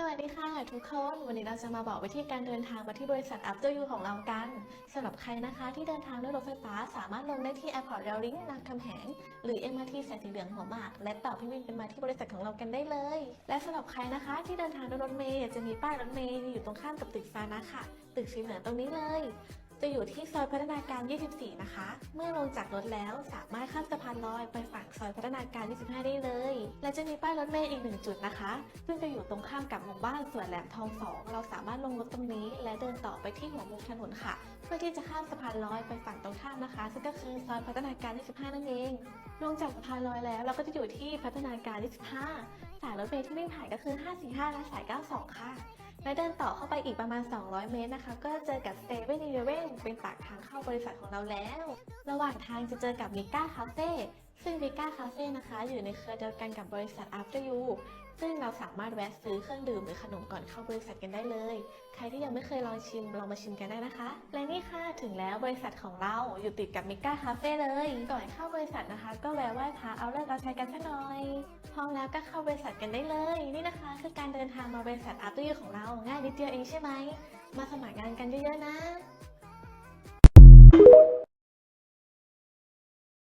สวัสดีค่ะทุกคนวันนี้เราจะมาบอกวิธีการเดินทางมาที่บริษัท After You ของเรากันสำหรับใครนะคะที่เดินทางด้วยรถไฟฟ้าสามารถลงได้ที่ Airport Rail Link รามคำแหง หรือ MRT สายสีเหลืองหัวหมาก และต่อพี่วินกันมาที่บริษัทของเรากันได้เลย และสำหรับใครนะคะที่เดินทางด้วยรถเมล์จะมีป้ายรถเมล์อยู่ตรงข้ามกับตึกฟ้านะค่ะ ตึกสีเหลืองตรงนี้เลย จะอยู่ที่ซอยพัฒนาการ 24 นะคะ เมื่อลงจากรถแล้วสามารถข้ามสะพานลอยไปฝั่งซอยพัฒนาการ 25 ได้เลย และจะมีป้ายรถเมล์อีกหนึ่งจุดนะคะ ซึ่งจะอยู่ตรงข้ามกับหมู่บ้านสวนแหลมทอง 2 เราสามารถลงรถตรงนี้ และเดินต่อไปที่หัวมุมถนนค่ะ เพื่อที่จะข้ามสะพานลอยไปฝั่งตรงข้ามนะคะ ซึ่งก็คือซอยพัฒนาการ 25 นั่นเอง ลงจากสะพานลอยแล้ว เราก็จะอยู่ที่พัฒนาการ25สายรถเมล์ที่วิ่งผ่านก็คือ 545และสาย 92 ค่ะ และเดินต่อเข้าไปอีกประมาณ 200 เมตรนะคะ ก็จะเจอกับ s t a v e n e l e v e n เป็นปากทางเข้าบริษัทของเราแล้ว ระหว่างทางจะเจอกับ Mika Cafe ซึ่ง Mika Cafe นะคะ อยู่ในเครือเดียวกันกับบริษัท After You ซึ่งเราสามารถแวะซื้อเครื่องดื่มหรือขนมก่อนเข้าบริษัทกันได้เลย ใครที่ยังไม่เคยลองชิมลองมาชิมกันได้นะคะ และนี่ค่ะถึงแล้วบริษัทของเราอยู่ติดกับ Mika Cafe เลย ก่อนเข้าบริษัทนะคะ ก็แวะไหว้พระเอาเลิกเอาใช้กันสักหน่อย พร้อมแล้วก็เข้าบริษัทกันได้เลย นี่นะคะ คือการเดินทางมาบริษัท After You ของเราง่ายนิดเดียวเองใช่ไหมมาสมัครงานกันเยอะๆนะ